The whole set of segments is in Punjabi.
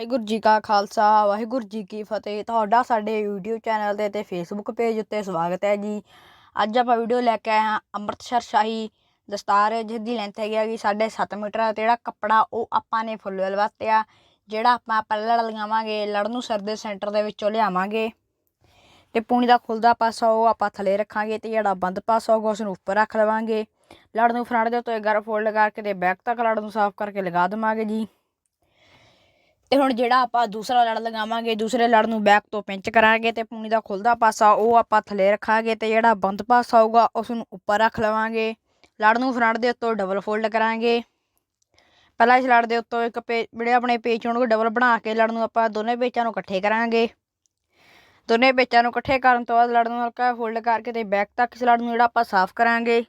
ਵਾਹਿਗੁਰੂ ਜੀ ਕਾ ਖਾਲਸਾ, ਵਾਹਿਗੁਰੂ ਜੀ ਕੀ ਫਤਿਹ। ਤੁਹਾਡਾ ਸਾਡੇ YouTube ਚੈਨਲ ਤੇ ਤੇ Facebook ਪੇਜ ਉੱਤੇ ਸਵਾਗਤ ਹੈ ਜੀ। ਅੱਜ ਆਪਾਂ ਵੀਡੀਓ ਲੈ ਕੇ ਆਏ ਹਾਂ ਅੰਮ੍ਰਿਤਸਰ ਸ਼ਾਹੀ ਦਸਤਾਰ ਜਿਸ ਦੀ ਲੈਂਥ ਹੈਗੀ ਹੈਗੀ ਸਾਢੇ ਸੱਤ ਮੀਟਰ ਤੇ ਜਿਹੜਾ ਕੱਪੜਾ ਉਹ ਆਪਾਂ ਨੇ ਫੁੱਲ ਵਲਵਾਤਿਆ ਜਿਹੜਾ ਆਪਾਂ ਪਹਿਲਾਂ ਲੜ ਲਗਾਵਾਂਗੇ ਲੜ ਨੂੰ ਸਰ ਦੇ ਸੈਂਟਰ ਦੇ ਵਿੱਚੋਂ ਲਿਆਵਾਂਗੇ। ਤੇ ਪੂਣੀ ਦਾ ਖੁੱਲਦਾ ਪਾਸਾ ਉਹ ਆਪਾਂ ਥੱਲੇ ਰੱਖਾਂਗੇ ਤੇ ਜਿਹੜਾ ਬੰਦ ਪਾਸਾ ਹੋਊਗਾ ਉਸ ਨੂੰ ਉੱਪਰ ਰੱਖ ਲਵਾਂਗੇ। ਲੜ ਨੂੰ ਫਰੰਟ ਦੇ ਉੱਤੇ ਗਰ ਫੋਲਡ ਕਰਕੇ ਤੇ ਬੈਕ ਤੱਕ ਲੜ ਨੂੰ ਸਾਫ਼ ਕਰਕੇ ਲਗਾ ਦੇਵਾਂਗੇ ਜੀ। ਤੇ ਹੁਣ ਜਿਹੜਾ ਆਪਾਂ ਦੂਸਰਾ ਲੜ ਲਗਾਵਾਂਗੇ, ਦੂਸਰੇ ਲੜ ਨੂੰ ਬੈਕ ਤੋਂ ਪਿੰਚ ਕਰਾਂਗੇ ਤੇ ਪੂਣੀ ਦਾ ਖੁੱਲਦਾ ਪਾਸਾ, ਉਹ ਆਪਾਂ ਥੱਲੇ ਰੱਖਾਂਗੇ ਤੇ ਜਿਹੜਾ ਬੰਦ ਪਾਸਾ ਹੋਊਗਾ ਉਸ ਨੂੰ ਉੱਪਰ ਰੱਖ ਲਵਾਂਗੇ। ਲੜ ਨੂੰ ਫਰੰਟ ਦੇ ਉੱਤੋਂ ਡਬਲ ਫੋਲਡ ਕਰਾਂਗੇ। ਪਹਿਲਾਂ ਇਸ ਲੜ ਦੇ ਉੱਤੋਂ ਇੱਕ ਪੇ, ਜਿਹੜੇ ਆਪਣੇ ਪੇਚ ਹੋਣਗੇ ਡਬਲ ਬਣਾ ਕੇ ਲੜ ਨੂੰ ਆਪਾਂ ਦੋਨੇ ਪੇਚਾਂ ਨੂੰ ਇਕੱਠੇ ਕਰਾਂਗੇ। ਦੋਨੇ ਪੇਚਾਂ ਨੂੰ ਇਕੱਠੇ ਕਰਨ ਤੋਂ ਬਾਅਦ ਲੜ ਨੂੰ ਹਲਕਾ ਫੋਲਡ ਕਰਕੇ ਤੇ ਬੈਕ ਤੱਕ ਇਸ ਲੜ ਨੂੰ ਜਿਹੜਾ ਆਪਾਂ ਸਾਫ਼ ਕਰਾਂਗੇ।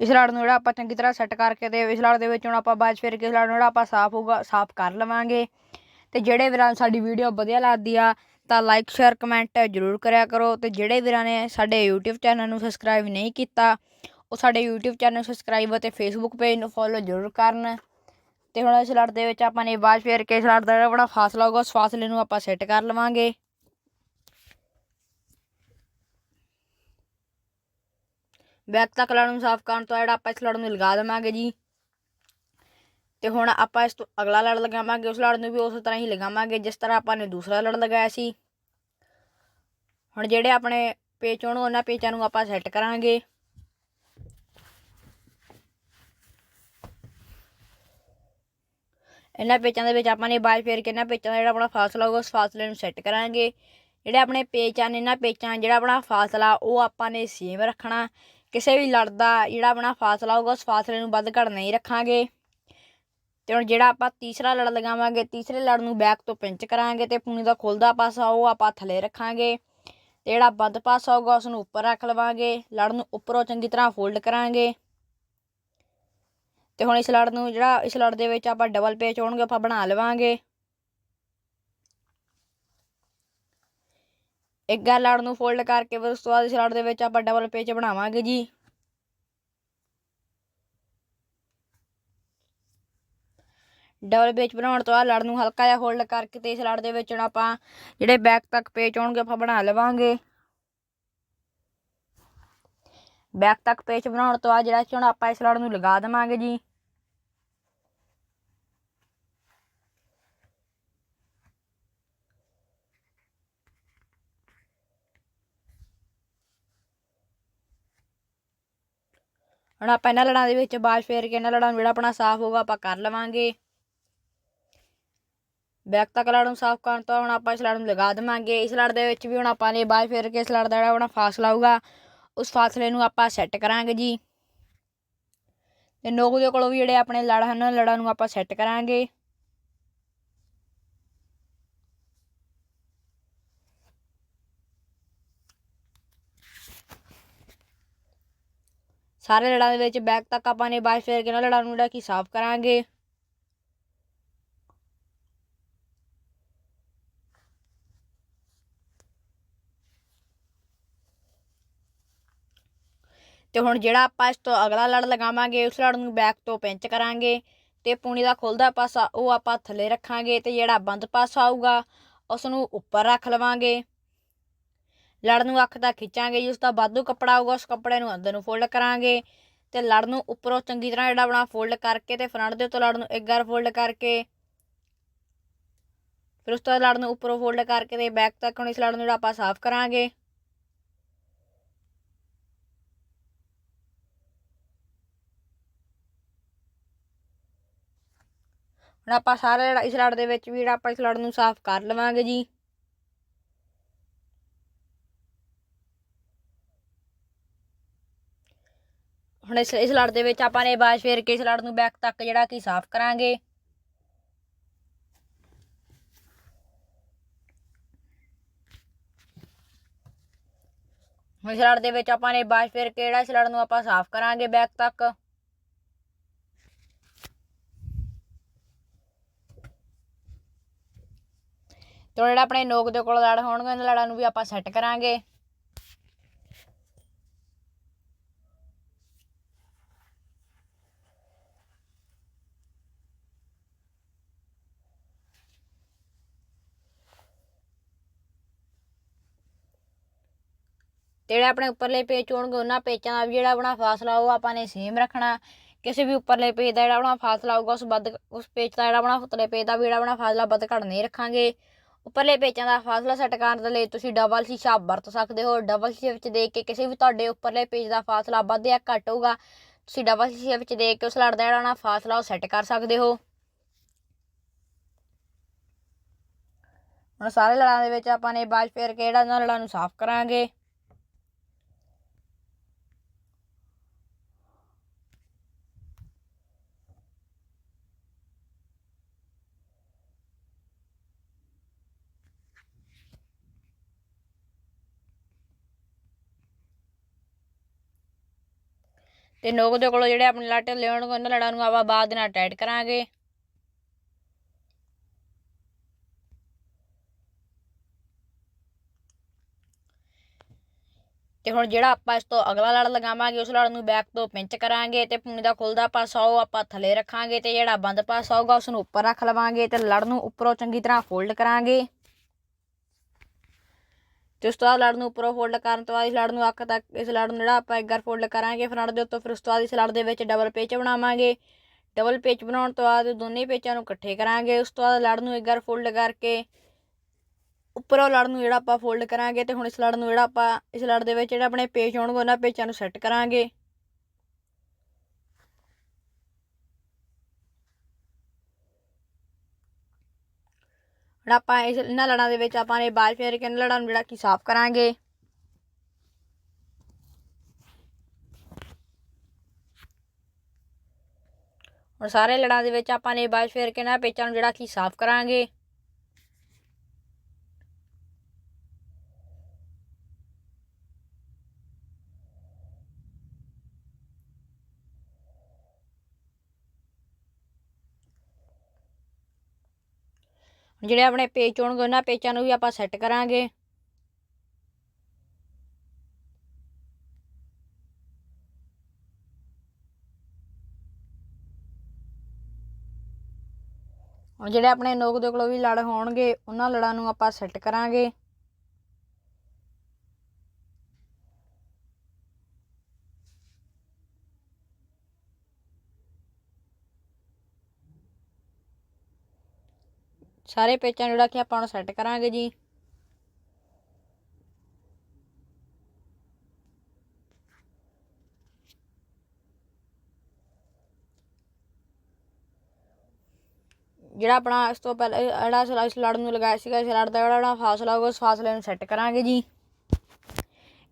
ਇਸ ਲੜ ਨੂੰ ਜਿਹੜਾ ਆਪਾਂ ਚੰਗੀ ਤਰ੍ਹਾਂ ਸੈੱਟ ਕਰਕੇ ਤੇ ਇਸ ਲੜ ਦੇ ਵਿੱਚ ਹੁਣ ਆਪਾਂ ਬਾਅਦ 'ਚ ਫਿਰ ਕੇ ਇਸ ਲੜ ਨੂੰ ਜਿਹੜਾ ਆਪਾਂ ਸਾਫ਼ ਹੋਊਗਾ, ਸਾਫ਼ ਕਰ ਲਵਾਂਗੇ। ਤੇ ਜਿਹੜੇ ਵੀਰਾਂ ਨੂੰ ਸਾਡੀ ਵੀਡੀਓ ਵਧੀਆ ਲੱਗਦੀ ਆ, ਤਾਂ ਲਾਈਕ ਸ਼ੇਅਰ ਕਮੈਂਟ ਜ਼ਰੂਰ ਕਰਿਆ ਕਰੋ। ਤੇ ਜਿਹੜੇ ਵੀਰਾਂ ਨੇ ਸਾਡੇ YouTube ਚੈਨਲ ਨੂੰ ਸਬਸਕ੍ਰਾਈਬ ਨਹੀਂ ਕੀਤਾ, ਉਹ ਸਾਡੇ YouTube ਚੈਨਲ ਨੂੰ ਸਬਸਕ੍ਰਾਈਬ ਅਤੇ Facebook ਪੇਜ ਨੂੰ ਫੋਲੋ ਜ਼ਰੂਰ ਕਰਨ। ਤੇ ਹੁਣ ਇਸ ਲੜ ਦੇ ਵਿੱਚ ਆਪਾਂ ਨੇ ਬਾਅਦ ਫੇਰ ਕੇ ਇਸ ਲੜ ਦਾ ਜਿਹੜਾ ਆਪਣਾ ਫਾਸਲਾ ਹੋਊਗਾ, ਉਸ ਫਾਸਲੇ ਨੂੰ ਆਪਾਂ ਸੈੱਟ ਕਰ ਲਵਾਂਗੇ। ਬੈਕ ਤੱਕ ਲੜ ਨੂੰ ਸਾਫ਼ ਕਰਨ ਤੋਂ ਜਿਹੜਾ ਆਪਾਂ ਇਸ ਲੜ ਨੂੰ ਲਗਾ ਦੇਵਾਂਗੇ ਜੀ। ਤੇ ਹੁਣ ਆਪਾਂ ਇਸ ਤੋਂ ਅਗਲਾ ਲੜ ਲਗਾਵਾਂਗੇ, ਉਸ ਲੜ ਨੂੰ ਵੀ ਉਸੇ ਤਰ੍ਹਾਂ ਹੀ ਲਗਾਵਾਂਗੇ, ਜਿਸ ਤਰ੍ਹਾਂ ਆਪਾਂ ਨੇ ਦੂਸਰਾ ਲੜ ਲਗਾਇਆ ਸੀ। ਹੁਣ ਜਿਹੜੇ ਆਪਣੇ ਪੇਚ ਹੋਣ ਉਹਨਾਂ ਪੇਚਾਂ ਨੂੰ ਆਪਾਂ ਸੈੱਟ ਕਰਾਂਗੇ। ਇਹਨਾਂ ਪੇਚਾਂ ਦੇ ਵਿੱਚ ਆਪਾਂ ਨੇ ਬਾਜ ਫੇਰ ਕੇ ਇਹਨਾਂ ਪੇਚਾਂ ਦਾ ਜਿਹੜਾ ਆਪਣਾ ਫਾਸਲਾ ਹੋਊਗਾ, ਉਸ ਫਾਸਲੇ ਨੂੰ ਸੈੱਟ ਕਰਾਂਗੇ। ਜਿਹੜੇ ਆਪਣੇ ਪੇਚ ਹਨ ਇਹਨਾਂ ਪੇਚਾਂ ਜਿਹੜਾ ਆਪਣਾ ਫਾਸਲਾ, ਉਹ ਆਪਾਂ ਨੇ ਸੇਮ ਰੱਖਣਾ। ਕਿਸੇ ਵੀ ਲੜ ਦਾ ਜਿਹੜਾ ਆਪਣਾ ਫਾਸਲਾ ਹੋਊਗਾ, ਉਸ ਫਾਸਲੇ ਨੂੰ ਵੱਧ ਘੱਟ ਨਹੀਂ ਰੱਖਾਂਗੇ। ਤੇ ਹੁਣ ਜਿਹੜਾ ਆਪਾਂ ਤੀਸਰਾ ਲੜ ਲਗਾਵਾਂਗੇ, ਤੀਸਰੇ ਲੜ ਨੂੰ ਬੈਕ ਤੋਂ ਪਿੰਚ ਕਰਾਂਗੇ ਤੇ ਪੂਣੀ ਦਾ ਖੁੱਲਦਾ ਪਾਸਾ ਉਹ ਆਪਾਂ ਥੱਲੇ ਰੱਖਾਂਗੇ। ਤੇ ਜਿਹੜਾ ਬੰਦ ਪਾਸਾ ਹੋਊਗਾ ਉਸ ਨੂੰ ਉੱਪਰ ਰੱਖ ਲਵਾਂਗੇ। ਲੜ ਨੂੰ ਉੱਪਰੋਂ ਚੰਗੀ ਤਰ੍ਹਾਂ ਫੋਲਡ ਕਰਾਂਗੇ। ਤੇ ਹੁਣ ਇਸ ਲੜ ਨੂੰ ਜਿਹੜਾ, ਇਸ ਲੜ ਦੇ ਵਿੱਚ ਆਪਾਂ ਡਬਲ ਪੇਚ ਹੋਣਗੇ, ਆਪਾਂ ਬਣਾ ਲਵਾਂਗੇ। ਇੱਕ ਗੱਲ ਲੜ ਨੂੰ ਫੋਲਡ ਕਰਕੇ ਫਿਰ ਉਸ ਤੋਂ ਬਾਅਦ ਇਸ ਲੜ ਦੇ ਵਿੱਚ ਆਪਾਂ ਡਬਲ ਪੇਚ ਬਣਾਵਾਂਗੇ ਜੀ। ਡਬਲ ਪੇਚ ਬਣਾਉਣ ਤੋਂ ਬਾਅਦ ਲੜ ਨੂੰ ਹਲਕਾ ਜਿਹਾ ਹੋਲਡ ਕਰਕੇ ਤੇ ਇਸ ਲੜ ਦੇ ਵਿੱਚ ਹੁਣ ਆਪਾਂ ਜਿਹੜੇ ਬੈਕ ਤੱਕ ਪੇਚ ਆਉਣਗੇ ਆਪਾਂ ਬਣਾ ਲਵਾਂਗੇ। ਬੈਕ ਤੱਕ ਪੇਚ ਬਣਾਉਣ ਤੋਂ ਬਾਅਦ ਜਿਹੜਾ ਹੁਣ ਆਪਾਂ ਇਸ ਲੜ ਨੂੰ ਲਗਾ ਦੇਵਾਂਗੇ ਜੀ। ਹੁਣ ਆਪਾਂ ਇਹਨਾਂ ਲੜਾਂ ਦੇ ਵਿੱਚ ਬਾਜ ਫੇਰ ਕੇ ਇਹਨਾਂ ਲੜਾਂ ਨੂੰ ਜਿਹੜਾ ਆਪਣਾ ਸਾਫ਼ ਹੋਊਗਾ ਆਪਾਂ ਕਰ ਲਵਾਂਗੇ। ਬੈਕ ਤੱਕ ਲੜ ਨੂੰ ਸਾਫ਼ ਕਰਨ ਤੋਂ ਹੁਣ ਆਪਾਂ ਇਸ ਲੜ ਨੂੰ ਲਗਾ ਦੇਵਾਂਗੇ। ਇਸ ਲੜ ਦੇ ਵਿੱਚ ਵੀ ਹੁਣ ਆਪਾਂ ਨੇ ਬਾਜ ਫੇਰ ਕੇ ਇਸ ਲੜ ਦਾ ਜਿਹੜਾ ਆਪਣਾ ਫਾਸਲਾ ਹੋਊਗਾ, ਉਸ ਫਾਸਲੇ ਨੂੰ ਆਪਾਂ ਸੈੱਟ ਕਰਾਂਗੇ ਜੀ। ਤੇ ਨੋਕ ਦੇ ਕੋਲੋਂ ਵੀ ਜਿਹੜੇ ਆਪਣੇ ਲੜ ਹਨ, ਲੜਾਂ ਨੂੰ ਆਪਾਂ ਸੈੱਟ ਕਰਾਂਗੇ। ਸਾਰੇ ਲੜਾਂ ਦੇ ਵਿੱਚ ਬੈਕ ਤੱਕ ਆਪਾਂ ਨੇ ਬਾਜ ਫੇਰ ਕੇ ਨਾ ਲੜਾਂ ਨੂੰ ਜਿਹੜਾ ਕਿ ਸਾਫ਼ ਕਰਾਂਗੇ। ਤੇ ਹੁਣ ਜਿਹੜਾ ਆਪਾਂ ਇਸ ਤੋਂ ਅਗਲਾ ਲੜ ਲਗਾਵਾਂਗੇ, ਉਸ ਲੜ ਨੂੰ ਬੈਕ ਤੋਂ ਪਿੰਚ ਕਰਾਂਗੇ ਤੇ ਪੂਣੀ ਦਾ ਖੁੱਲਦਾ ਪਾਸਾ ਉਹ ਆਪਾਂ ਥੱਲੇ ਰੱਖਾਂਗੇ ਤੇ ਜਿਹੜਾ ਬੰਦ ਪਾਸਾ ਆਊਗਾ ਉਸ ਨੂੰ ਉੱਪਰ ਰੱਖ ਲਵਾਂਗੇ। ਲੜ ਨੂੰ ਅੱਖ ਤੱਕ ਖਿੱਚਾਂਗੇ ਜੀ, ਉਸ ਦਾ ਵਾਧੂ ਕੱਪੜਾ ਆਊਗਾ, ਉਸ ਕੱਪੜੇ ਨੂੰ ਅੰਦਰ ਨੂੰ ਫੋਲਡ ਕਰਾਂਗੇ। ਤੇ ਲੜ ਨੂੰ ਉੱਪਰੋਂ ਚੰਗੀ ਤਰ੍ਹਾਂ ਜਿਹੜਾ ਆਪਣਾ ਫੋਲਡ ਕਰਕੇ ਤੇ ਫਰੰਟ ਦੇ ਉੱਤੇ ਲੜ ਨੂੰ ਇੱਕ ਵਾਰ ਫੋਲਡ ਕਰਕੇ। ਫਿਰ ਉਸ ਤੋਂ ਬਾਅਦ ਲੜ ਨੂੰ ਉੱਪਰੋਂ ਫੋਲਡ ਕਰਕੇ ਤੇ ਬੈਕ ਤੱਕ ਹੁਣ ਇਸ ਲੜ ਨੂੰ ਜਿਹੜਾ ਆਪਾਂ ਸਾਫ਼ ਕਰਾਂਗੇ। ਹੁਣ ਆਪਾਂ ਸਾਰਾ ਜਿਹੜਾ ਇਸ ਲੜ ਦੇ ਵਿੱਚ ਵੀ ਜਿਹੜਾ ਆਪਾਂ ਇਸ ਲੜ ਨੂੰ ਸਾਫ਼ ਕਰ ਲਵਾਂਗੇ ਜੀ। ਹੁਣ ਇਸ ਇਸ ਲੜ ਦੇ ਵਿੱਚ ਆਪਾਂ ਨੇ ਬਾਜ ਫੇਰ ਕੇ ਇਸ ਲੜ ਨੂੰ ਬੈਕ ਤੱਕ ਜਿਹੜਾ ਕਿ ਸਾਫ਼ ਕਰਾਂਗੇ। ਹੁਣ ਇਸ ਲੜ ਦੇ ਵਿੱਚ ਆਪਾਂ ਨੇ ਬਾਜ ਫੇਰ ਕੇ ਜਿਹੜਾ ਇਸ ਲੜ ਨੂੰ ਆਪਾਂ ਸਾਫ਼ ਕਰਾਂਗੇ ਬੈਕ ਤੱਕ। ਤੇ ਜਿਹੜਾ ਆਪਣੇ ਨੋਕ ਦੇ ਕੋਲ ਲੜ ਹੋਣਗੇ ਇਹਨਾਂ ਲੜਾਂ ਨੂੰ ਵੀ ਆਪਾਂ ਸੈੱਟ ਕਰਾਂਗੇ। ਤੇ ਜਿਹੜੇ ਆਪਣੇ ਉੱਪਰਲੇ ਪੇਚ ਹੋਣਗੇ ਉਹਨਾਂ ਪੇਚਾਂ ਦਾ ਵੀ ਜਿਹੜਾ ਆਪਣਾ ਫਾਸਲਾ, ਉਹ ਆਪਾਂ ਨੇ ਸੇਮ ਰੱਖਣਾ ਕਿਸੇ ਵੀ ਉੱਪਰਲੇ ਪੇਜ ਦਾ ਜਿਹੜਾ ਆਪਣਾ ਫਾਸਲਾ ਹੋਊਗਾ, ਉਸ ਵੱਧ, ਉਸ ਪੇਚ ਦਾ ਜਿਹੜਾ ਆਪਣਾ ਉਤਲੇ ਪੇਜ ਦਾ ਵੀ ਜਿਹੜਾ ਆਪਣਾ ਫਾਸਲਾ ਵੱਧ ਘੱਟ ਨਹੀਂ ਰੱਖਾਂਗੇ। ਉੱਪਰਲੇ ਪੇਚਾਂ ਦਾ ਫਾਸਲਾ ਸੈੱਟ ਕਰਨ ਦੇ ਲਈ ਤੁਸੀਂ ਡਬਲ ਸ਼ੀਸ਼ਾ ਵਰਤ ਸਕਦੇ ਹੋ। ਡਬਲ ਸ਼ੀਸ਼ੇ ਵਿੱਚ ਦੇਖ ਕੇ ਕਿਸੇ ਵੀ ਤੁਹਾਡੇ ਉੱਪਰਲੇ ਪੇਜ ਦਾ ਫਾਸਲਾ ਵੱਧ ਜਾਂ ਘੱਟ ਹੋਊਗਾ, ਤੁਸੀਂ ਡਬਲ ਸ਼ੀਸ਼ੇ ਵਿੱਚ ਦੇਖ ਕੇ ਉਸ ਲੜ ਦਾ ਜਿਹੜਾ ਨਾ ਫਾਸਲਾ, ਉਹ ਸੈੱਟ ਕਰ ਸਕਦੇ ਹੋ। ਹੁਣ ਸਾਰੇ ਲੜਾਂ ਦੇ ਵਿੱਚ ਆਪਾਂ ਨੇ ਬਾਜ ਫੇਰ ਕੇ ਜਿਹੜਾ ਇਹਨਾਂ ਲੜਾਂ ਨੂੰ ਸਾਫ਼ ਕਰਾਂਗੇ? ਤੇ ਨੋਕ ਦੇ ਕੋਲੋਂ ਜਿਹੜੇ ਆਪਣੇ ਲੱਟ ਲਿਆਉਣਗੇ, ਉਹਨਾਂ ਲੜਾਂ ਨੂੰ ਆਪਾਂ ਬਾਅਦ ਨਾਲ ਟਾਈਟ ਕਰਾਂਗੇ। ਤੇ ਹੁਣ ਜਿਹੜਾ ਆਪਾਂ ਇਸ ਤੋਂ ਅਗਲਾ ਲੜ ਲਗਾਵਾਂਗੇ, ਉਸ ਲੜ ਨੂੰ ਬੈਕ ਤੋਂ ਪਿੰਚ ਕਰਾਂਗੇ ਤੇ ਪੂਣੀ ਦਾ ਖੁੱਲਦਾ ਪਾਸਾ ਉਹ ਆਪਾਂ ਥੱਲੇ ਰੱਖਾਂਗੇ ਤੇ ਜਿਹੜਾ ਬੰਦ ਪਾਸਾ ਹੋਊਗਾ ਉਸ ਨੂੰ ਉੱਪਰ ਰੱਖ ਲਵਾਂਗੇ ਤੇ ਲੜ ਨੂੰ ਉੱਪਰੋਂ ਚੰਗੀ ਤਰ੍ਹਾਂ ਫੋਲਡ ਕਰਾਂਗੇ। ਤੇ ਉਸ ਤੋਂ ਬਾਅਦ ਲੜ ਨੂੰ ਉੱਪਰੋਂ ਫੋਲਡ ਕਰਨ ਤੋਂ ਬਾਅਦ ਇਸ ਲੜ ਨੂੰ ਅੱਖ ਤੱਕ, ਇਸ ਲੜ ਨੂੰ ਜਿਹੜਾ ਆਪਾਂ ਇੱਕ ਵਾਰ ਫੋਲਡ ਕਰਾਂਗੇ ਫਰੰਟ ਦੇ ਉੱਤੋਂ ਫਿਰ ਉਸ ਤੋਂ ਬਾਅਦ ਇਸ ਲੜ ਦੇ ਵਿੱਚ ਡਬਲ ਪੇਚ ਬਣਾਵਾਂਗੇ। ਡਬਲ ਪੇਚ ਬਣਾਉਣ ਤੋਂ ਬਾਅਦ ਦੋਨੇ ਪੇਚਾਂ ਨੂੰ ਇਕੱਠੇ ਕਰਾਂਗੇ। ਉਸ ਤੋਂ ਬਾਅਦ ਲੜ ਨੂੰ ਇੱਕ ਵਾਰ ਫੋਲਡ ਕਰਕੇ ਉੱਪਰੋਂ ਲੜ ਨੂੰ ਜਿਹੜਾ ਆਪਾਂ ਫੋਲਡ ਕਰਾਂਗੇ ਤੇ ਹੁਣ ਇਸ ਲੜ ਨੂੰ ਜਿਹੜਾ ਆਪਾਂ, ਇਸ ਲੜ ਦੇ ਵਿੱਚ ਜਿਹੜਾ ਆਪਣੇ ਪੇਚ ਹੋਣਗੇ ਉਹਨਾਂ ਪੇਚਾਂ ਨੂੰ ਸੈੱਟ ਕਰਾਂਗੇ। ਹੁਣ ਆਪਾਂ ਇਸ ਇਹਨਾਂ ਲੜਾਂ ਦੇ ਵਿੱਚ ਆਪਾਂ ਨੇ ਬਾਲ ਫੇਰ ਕੇ ਇਹਨਾਂ ਲੜਾਂ ਨੂੰ ਜਿਹੜਾ ਕਿ ਸਾਫ਼ ਕਰਾਂਗੇ। ਹੁਣ ਸਾਰੇ ਲੜਾਂ ਦੇ ਵਿੱਚ ਆਪਾਂ ਨੇ ਬਾਲ ਫੇਰ ਕੇ ਇਹਨਾਂ ਪੇਚਾਂ ਨੂੰ ਜਿਹੜਾ ਕਿ ਸਾਫ਼ ਕਰਾਂਗੇ। ਜਿਹੜੇ ਆਪਣੇ ਪੇਚ ਹੋਣਗੇ, ਉਹਨਾਂ ਪੇਚਾਂ ਨੂੰ ਵੀ ਆਪਾਂ ਸੈੱਟ ਕਰਾਂਗੇ। ਹੁਣ ਜਿਹੜੇ ਆਪਣੇ ਨੋਕ ਦੇ ਕੋਲੋਂ ਵੀ ਲੜ ਹੋਣਗੇ, ਉਹਨਾਂ ਲੜਾਂ ਨੂੰ ਆਪਾਂ ਸੈੱਟ ਕਰਾਂਗੇ। ਸਾਰੇ ਪੇਚਾਂ ਨੂੰ ਜਿਹੜਾ ਕਿ ਆਪਾਂ ਹੁਣ ਸੈੱਟ ਕਰਾਂਗੇ ਜੀ। ਜਿਹੜਾ ਆਪਣਾ ਇਸ ਤੋਂ ਪਹਿਲਾਂ ਜਿਹੜਾ ਸਲਾ ਲੜ ਨੂੰ ਲਗਾਇਆ ਸੀਗਾ, ਇਸ ਲੜ ਦਾ ਜਿਹੜਾ ਫਾਸਲਾ ਹੋਊਗਾ ਉਸ ਫਾਸਲੇ ਨੂੰ ਸੈੱਟ ਕਰਾਂਗੇ ਜੀ।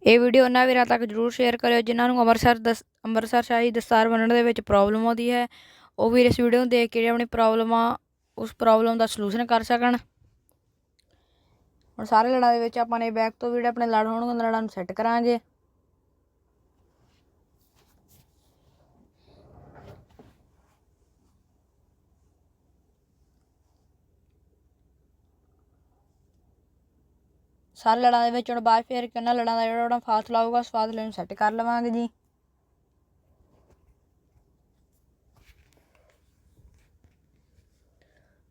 ਇਹ ਵੀਡੀਓ ਉਹਨਾਂ ਵੀਰਾਂ ਤੱਕ ਜਰੂਰ ਸ਼ੇਅਰ ਕਰਿਓ, ਜਿਨ੍ਹਾਂ ਨੂੰ ਅੰਮ੍ਰਿਤਸਰ ਦਸ, ਅੰਮ੍ਰਿਤਸਰ ਸ਼ਾਹੀ ਦਸਤਾਰ ਬੰਨਣ ਦੇ ਵਿੱਚ ਪ੍ਰੋਬਲਮ ਆਉਂਦੀ ਹੈ। ਉਹ ਵੀਰ ਇਸ ਵੀਡੀਓ ਨੂੰ ਦੇਖ ਕੇ ਆਪਣੀ ਪ੍ਰੋਬਲਮਾਂ ਉਸ ਪ੍ਰੋਬਲਮ ਦਾ ਸੋਲੂਸ਼ਨ ਕਰ ਸਕਣ। ਹੁਣ ਸਾਰੇ ਲੜਾਂ ਦੇ ਵਿੱਚ ਆਪਾਂ ਨੇ ਬੈਕ ਤੋਂ ਜਿਹੜੇ ਆਪਣੇ ਲੜ ਹੋਣਗੇ, ਉਹਨਾਂ ਲੜਾਂ ਨੂੰ ਸੈੱਟ ਕਰਾਂਗੇ। ਸਾਰੇ ਲੜਾਂ ਦੇ ਵਿੱਚ ਹੁਣ ਬਾਅਦ ਫੇਰ ਕਿੰਨਾ ਲੜਾਂ ਦਾ ਜਿਹੜਾ ਆਪਣਾ ਫਾਸਲਾ ਹੋਊਗਾ ਉਸ ਫਾਸਲੇ ਨੂੰ ਸੈੱਟ ਕਰ ਲਵਾਂਗੇ ਜੀ।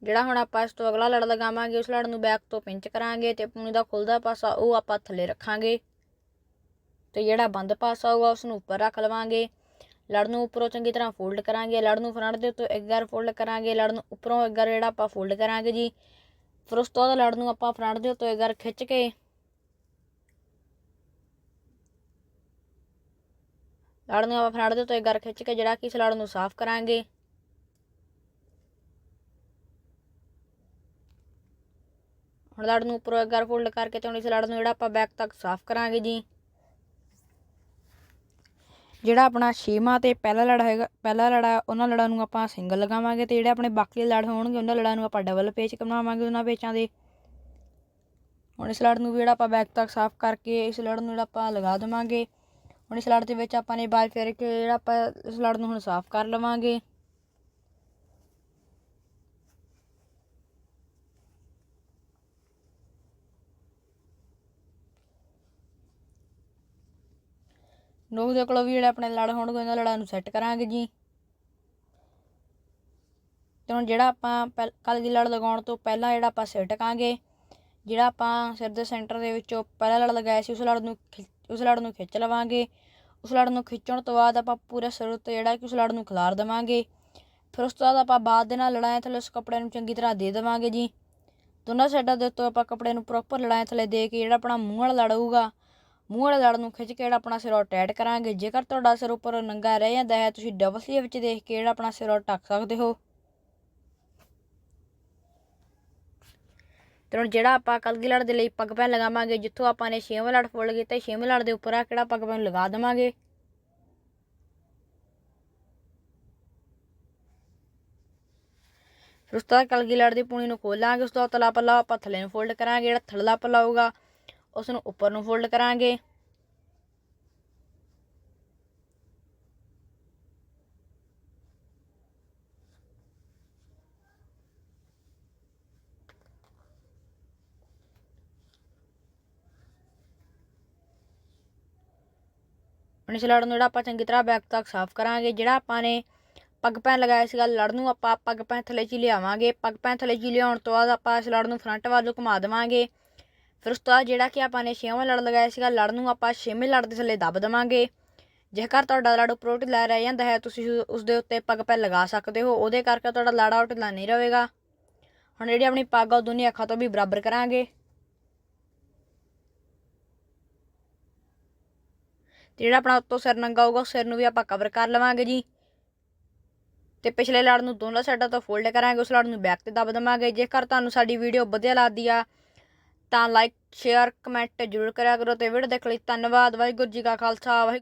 ਜਿਹੜਾ ਹੁਣ ਆਪਾਂ ਇਸ ਤੋਂ ਅਗਲਾ ਲੜ ਲਗਾਵਾਂਗੇ, ਉਸ ਲੜ ਨੂੰ ਬੈਕ ਤੋਂ ਪਿੰਚ ਕਰਾਂਗੇ ਤੇ ਪੂਣੀ ਦਾ ਖੁੱਲਦਾ ਪਾਸਾ ਉਹ ਆਪਾਂ ਥੱਲੇ ਰੱਖਾਂਗੇ। ਤੇ ਜਿਹੜਾ ਬੰਦ ਪਾਸਾ ਹੋਊਗਾ ਉਸ ਨੂੰ ਉੱਪਰ ਰੱਖ ਲਵਾਂਗੇ। ਲੜ ਨੂੰ ਉੱਪਰੋਂ ਚੰਗੀ ਤਰ੍ਹਾਂ ਫੋਲਡ ਕਰਾਂਗੇ। ਲੜ ਨੂੰ ਫਰੰਟ ਦੇ ਉੱਤੋਂ ਇੱਕ ਵਾਰ ਫੋਲਡ ਕਰਾਂਗੇ। ਲੜ ਨੂੰ ਉੱਪਰੋਂ ਇੱਕ ਵਾਰ ਜਿਹੜਾ ਆਪਾਂ ਫੋਲਡ ਕਰਾਂਗੇ ਜੀ, ਫਿਰ ਉਸ ਤੋਂ ਬਾਅਦ ਲੜ ਨੂੰ ਆਪਾਂ ਫਰੰਟ ਦੇ ਉੱਤੋਂ ਇੱਕ ਵਾਰ ਖਿੱਚ ਕੇ ਲੜ ਨੂੰ ਆਪਾਂ ਫਰੰਟ ਦੇ ਉੱਤੋਂ ਇੱਕ ਵਾਰ ਖਿੱਚ ਕੇ ਜਿਹੜਾ ਕਿ ਇਸ ਲੜ ਨੂੰ ਸਾਫ਼ ਕਰਾਂਗੇ। ਲੜ ਨੂੰ ਉੱਪਰੋਂ ਇੱਕ ਵਾਰ ਫੋਲਡ ਕਰਕੇ ਤੇ ਹੁਣ ਇਸ ਲੜ ਨੂੰ ਜਿਹੜਾ ਆਪਾਂ ਬੈਕ ਤੱਕ ਸਾਫ਼ ਕਰਾਂਗੇ ਜੀ। ਜਿਹੜਾ ਆਪਣਾ ਛੇਵਾਂ ਤੇ ਪਹਿਲਾ ਲੜਾ ਹੈਗਾ, ਪਹਿਲਾ ਲੜਾ, ਉਹਨਾਂ ਲੜਾਂ ਨੂੰ ਆਪਾਂ ਸਿੰਗਲ ਲਗਾਵਾਂਗੇ ਤੇ ਜਿਹੜੇ ਆਪਣੇ ਬਾਕੀ ਲੜ ਹੋਣਗੇ, ਉਹਨਾਂ ਲੜਾਂ ਨੂੰ ਆਪਾਂ ਡਬਲ ਪੇਚ ਬਣਾਵਾਂਗੇ ਉਹਨਾਂ ਪੇਚਾਂ ਦੇ। ਹੁਣ ਇਸ ਲੜ ਨੂੰ ਵੀ ਜਿਹੜਾ ਆਪਾਂ ਬੈਕ ਤੱਕ ਸਾਫ਼ ਕਰਕੇ ਇਸ ਲੜ ਨੂੰ ਜਿਹੜਾ ਆਪਾਂ ਲਗਾ ਦੇਵਾਂਗੇ। ਹੁਣ ਇਸ ਲੜ ਦੇ ਵਿੱਚ ਆਪਾਂ ਨੇ ਬਾਲ ਫੇਰ ਕੇ ਜਿਹੜਾ ਆਪਾਂ, ਇਸ ਲੜ ਨੂੰ ਹੁਣ ਸਾਫ਼ ਕਰ ਲਵਾਂਗੇ। ਨੋਕ ਦੇ ਕੋਲੋਂ ਵੀ ਜਿਹੜੇ ਆਪਣੇ ਲੜ ਹੋਣਗੇ, ਉਹਨਾਂ ਲੜਾਂ ਨੂੰ ਸੈੱਟ ਕਰਾਂਗੇ ਜੀ। ਤੇ ਹੁਣ ਜਿਹੜਾ ਆਪਾਂ ਕੱਲ ਦੀ ਲੜ ਲਗਾਉਣ ਤੋਂ ਪਹਿਲਾਂ ਜਿਹੜਾ ਆਪਾਂ ਸਿਰ ਟਕਾਂਗੇ, ਜਿਹੜਾ ਆਪਾਂ ਸਿਰ ਦੇ ਸੈਂਟਰ ਦੇ ਵਿੱਚੋਂ ਪਹਿਲਾ ਲੜ ਲਗਾਇਆ ਸੀ, ਉਸ ਲੜ ਨੂੰ ਉਸ ਲੜ ਨੂੰ ਖਿੱਚ ਲਵਾਂਗੇ। ਉਸ ਲੜ ਨੂੰ ਖਿੱਚਣ ਤੋਂ ਬਾਅਦ ਆਪਾਂ ਪੂਰੇ ਸਿਰ ਉੱਤੇ ਜਿਹੜਾ ਕਿ ਉਸ ਲੜ ਨੂੰ ਖਿਲਾਰ ਦੇਵਾਂਗੇ। ਫਿਰ ਉਸ ਤੋਂ ਬਾਅਦ ਆਪਾਂ ਬਾਅਦ ਦੇ ਨਾਲ ਲੜਾਇਆ ਥੱਲੇ ਉਸ ਕੱਪੜੇ ਨੂੰ ਚੰਗੀ ਤਰ੍ਹਾਂ ਦੇ ਦੇਵਾਂਗੇ ਜੀ। ਦੋਨਾਂ ਸਾਈਡਾਂ ਦੇ ਉੱਤੋਂ ਆਪਾਂ ਕੱਪੜੇ ਨੂੰ ਪ੍ਰੋਪਰ ਲੜਾਇਆ ਥੱਲੇ ਦੇ ਕੇ ਜਿਹੜਾ ਆਪਣਾ ਮੂੰਹ ਵਾਲਾ ਲੜ ਮੂੰਹ ਵਾਲੇ ਲੜ ਨੂੰ ਖਿੱਚ ਕੇ ਜਿਹੜਾ ਆਪਣਾ ਸਿਰ ਉਹ ਟਾਈਟ ਕਰਾਂਗੇ। ਜੇਕਰ ਤੁਹਾਡਾ ਸਿਰ ਉੱਪਰ ਨੰਗਾ ਰਹਿ ਜਾਂਦਾ ਹੈ, ਤੁਸੀਂ ਡਬਲ ਸਲੀਵ ਵਿੱਚ ਦੇਖ ਕੇ ਜਿਹੜਾ ਆਪਣਾ ਸਿਰ ਉਹ ਢੱਕ ਸਕਦੇ ਹੋ। ਤੇ ਹੁਣ ਜਿਹੜਾ ਆਪਾਂ ਕਲਗੀ ਲੜ ਦੇ ਲਈ ਪੱਗ ਪੈਨ ਲਗਾਵਾਂਗੇ, ਜਿੱਥੋਂ ਆਪਾਂ ਨੇ ਛੇਵਾਂ ਲੜ ਫੋਲਡ ਕੀਤਾ ਛੇਵੇਂ ਲੜ ਦੇ ਉੱਪਰ ਆ ਕਿਹੜਾ ਪੱਗ ਪੈਨ ਲਗਾ ਦੇਵਾਂਗੇ? ਫਿਰ ਉਸ ਤੋਂ ਬਾਅਦ ਕਲਗੀ ਲੜ ਦੀ ਪੂਣੀ ਨੂੰ ਖੋਲਾਂਗੇ, ਉਸ ਤੋਂ ਬਾਅਦ ਤਲਾ ਪੱਲਾ ਆਪਾਂ ਥੱਲੇ ਨੂੰ ਫੋਲਡ ਕਰਾਂਗੇ, ਜਿਹੜਾ ਥੱਲੜਾ ਪੱਲਾ ਹੋਊਗਾ। ਉਸ ਨੂੰ ਉੱਪਰ ਨੂੰ ਫੋਲਡ ਕਰਾਂਗੇ। ਹੁਣ ਇਸ ਲੜ ਨੂੰ ਜਿਹੜਾ ਆਪਾਂ ਚੰਗੀ ਤਰ੍ਹਾਂ ਬੈਕ ਤੱਕ ਸਾਫ਼ ਕਰਾਂਗੇ, ਜਿਹੜਾ ਆਪਾਂ ਨੇ ਪੱਗ ਪੈਨ ਲਗਾਇਆ ਸੀਗਾ ਲੜ ਨੂੰ, ਆਪਾਂ ਪੱਗ ਪੈਨ ਥੱਲੇ ਚ ਲਿਆਵਾਂਗੇ। ਪੱਗ ਪੈਨ ਥੱਲੇ ਚ ਲਿਆਉਣ ਤੋਂ ਬਾਅਦ ਆਪਾਂ ਇਸ ਲੜ ਨੂੰ ਫਰੰਟ ਵੱਲ ਨੂੰ ਘੁਮਾ ਦੇਵਾਂਗੇ। ਫਿਰ ਉਸ ਤੋਂ ਬਾਅਦ ਜਿਹੜਾ ਕਿ ਆਪਾਂ ਨੇ ਛੇਵਾਂ ਲੜ ਲਗਾਇਆ ਸੀਗਾ, ਲੜ ਨੂੰ ਆਪਾਂ ਛੇਵੇਂ ਲੜ ਦੇ ਥੱਲੇ ਦੱਬ ਦੇਵਾਂਗੇ। ਜੇਕਰ ਤੁਹਾਡਾ ਲੜ ਉੱਪਰੋਂ ਢਿੱਲਾ ਰਹਿ ਜਾਂਦਾ ਹੈ, ਤੁਸੀਂ ਉਸ ਦੇ ਉੱਤੇ ਪੱਗ ਪੈਨ ਲਗਾ ਸਕਦੇ ਹੋ। ਉਹਦੇ ਕਰਕੇ ਤੁਹਾਡਾ ਲੜਾ ਉਹ ਢਿੱਲਾ ਨਹੀਂ ਰਹੇਗਾ। ਹੁਣ ਜਿਹੜੀ ਆਪਣੀ ਪੱਗ ਆ, ਉਹ ਦੋਨੇ ਅੱਖਾਂ ਤੋਂ ਵੀ ਬਰਾਬਰ ਕਰਾਂਗੇ। ਤੇ ਜਿਹੜਾ ਆਪਣਾ ਉੱਤੋਂ ਸਿਰ ਨੰਗਾ ਹੋਊਗਾ, ਉਸ ਸਿਰ ਨੂੰ ਵੀ ਆਪਾਂ ਕਵਰ ਕਰ ਲਵਾਂਗੇ ਜੀ। ਤੇ ਪਿਛਲੇ ਲੜ ਨੂੰ ਦੋਨਾਂ ਸਾਈਡਾਂ ਤੋਂ ਫੋਲਡ ਕਰਾਂਗੇ, ਉਸ ਲੜ ਨੂੰ ਬੈਕ ਤੇ ਦੱਬ ਦੇਵਾਂਗੇ। ਜੇਕਰ ਤੁਹਾਨੂੰ ਸਾਡੀ ਵੀਡੀਓ ਵਧੀਆ ਲੱਗਦੀ ਆ ਤਾਂ ਲਾਈਕ ਸ਼ੇਅਰ ਕਮੈਂਟ ਜ਼ਰੂਰ ਕਰਿਆ ਕਰੋ ਤੇ ਵੀਡੀਓ ਦੇਖ ਲਈ। ਧੰਨਵਾਦ, ਵਾਹਿਗੁਰੂ ਜੀ ਕਾ ਖਾਲਸਾ, ਵਾਹਿਗੁਰੂ